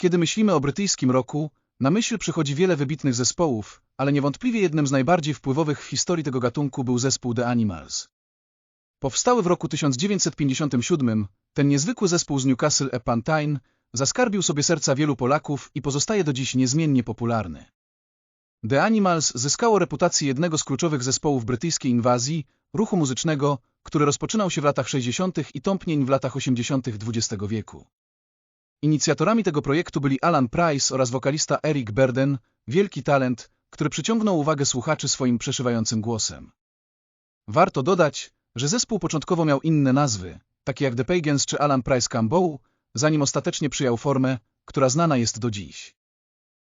Kiedy myślimy o brytyjskim roku, na myśl przychodzi wiele wybitnych zespołów, ale niewątpliwie jednym z najbardziej wpływowych w historii tego gatunku był zespół The Animals. Powstały w roku 1957, ten niezwykły zespół z Newcastle upon Tyne zaskarbił sobie serca wielu Polaków i pozostaje do dziś niezmiennie popularny. The Animals zyskało reputację jednego z kluczowych zespołów brytyjskiej inwazji, ruchu muzycznego, który rozpoczynał się w latach 60. i tąpnień w latach 80. XX wieku. Inicjatorami tego projektu byli Alan Price oraz wokalista Eric Burden, wielki talent, który przyciągnął uwagę słuchaczy swoim przeszywającym głosem. Warto dodać, że zespół początkowo miał inne nazwy, takie jak The Pagans czy Alan Price Campbell, zanim ostatecznie przyjął formę, która znana jest do dziś.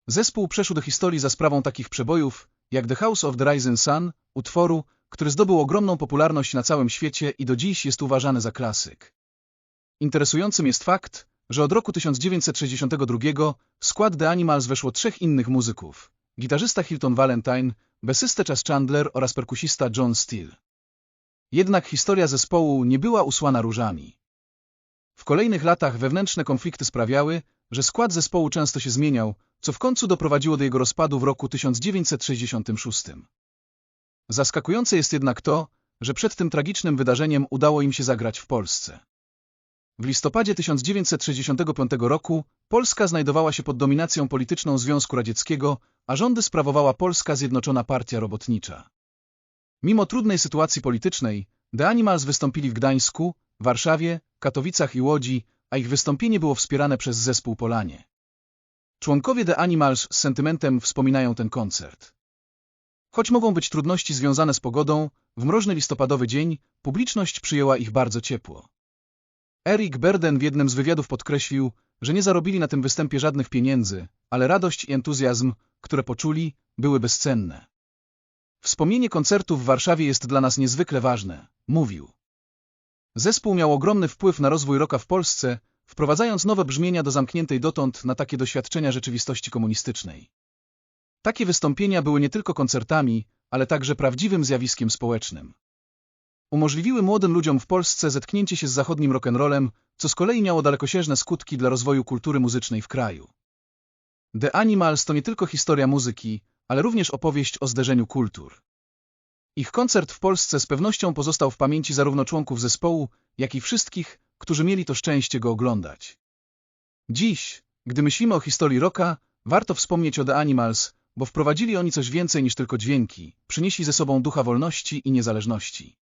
Zespół przeszł do historii za sprawą takich przebojów, jak The House of the Rising Sun, utworu, który zdobył ogromną popularność na całym świecie i do dziś jest uważany za klasyk. Interesującym jest fakt, że od roku 1962 w skład The Animals weszło trzech innych muzyków. Gitarzysta Hilton Valentine, besystę Chas Chandler oraz perkusista John Steele. Jednak historia zespołu nie była usłana różami. W kolejnych latach wewnętrzne konflikty sprawiały, że skład zespołu często się zmieniał, co w końcu doprowadziło do jego rozpadu w roku 1966. Zaskakujące jest jednak to, że przed tym tragicznym wydarzeniem udało im się zagrać w Polsce. W listopadzie 1965 roku Polska znajdowała się pod dominacją polityczną Związku Radzieckiego, a rządy sprawowała Polska Zjednoczona Partia Robotnicza. Mimo trudnej sytuacji politycznej, The Animals wystąpili w Gdańsku, Warszawie, Katowicach i Łodzi, a ich wystąpienie było wspierane przez zespół Polanie. Członkowie The Animals z sentymentem wspominają ten koncert. Choć mogą być trudności związane z pogodą, w mroźny listopadowy dzień publiczność przyjęła ich bardzo ciepło. Eric Berden w jednym z wywiadów podkreślił, że nie zarobili na tym występie żadnych pieniędzy, ale radość i entuzjazm, które poczuli, były bezcenne. Wspomnienie koncertu w Warszawie jest dla nas niezwykle ważne, mówił. Zespół miał ogromny wpływ na rozwój roka w Polsce, wprowadzając nowe brzmienia do zamkniętej dotąd na takie doświadczenia rzeczywistości komunistycznej. Takie wystąpienia były nie tylko koncertami, ale także prawdziwym zjawiskiem społecznym. Umożliwiły młodym ludziom w Polsce zetknięcie się z zachodnim rock'n'rollem, co z kolei miało dalekosiężne skutki dla rozwoju kultury muzycznej w kraju. The Animals to nie tylko historia muzyki, ale również opowieść o zderzeniu kultur. Ich koncert w Polsce z pewnością pozostał w pamięci zarówno członków zespołu, jak i wszystkich, którzy mieli to szczęście go oglądać. Dziś, gdy myślimy o historii rocka, warto wspomnieć o The Animals, bo wprowadzili oni coś więcej niż tylko dźwięki, przynieśli ze sobą ducha wolności i niezależności.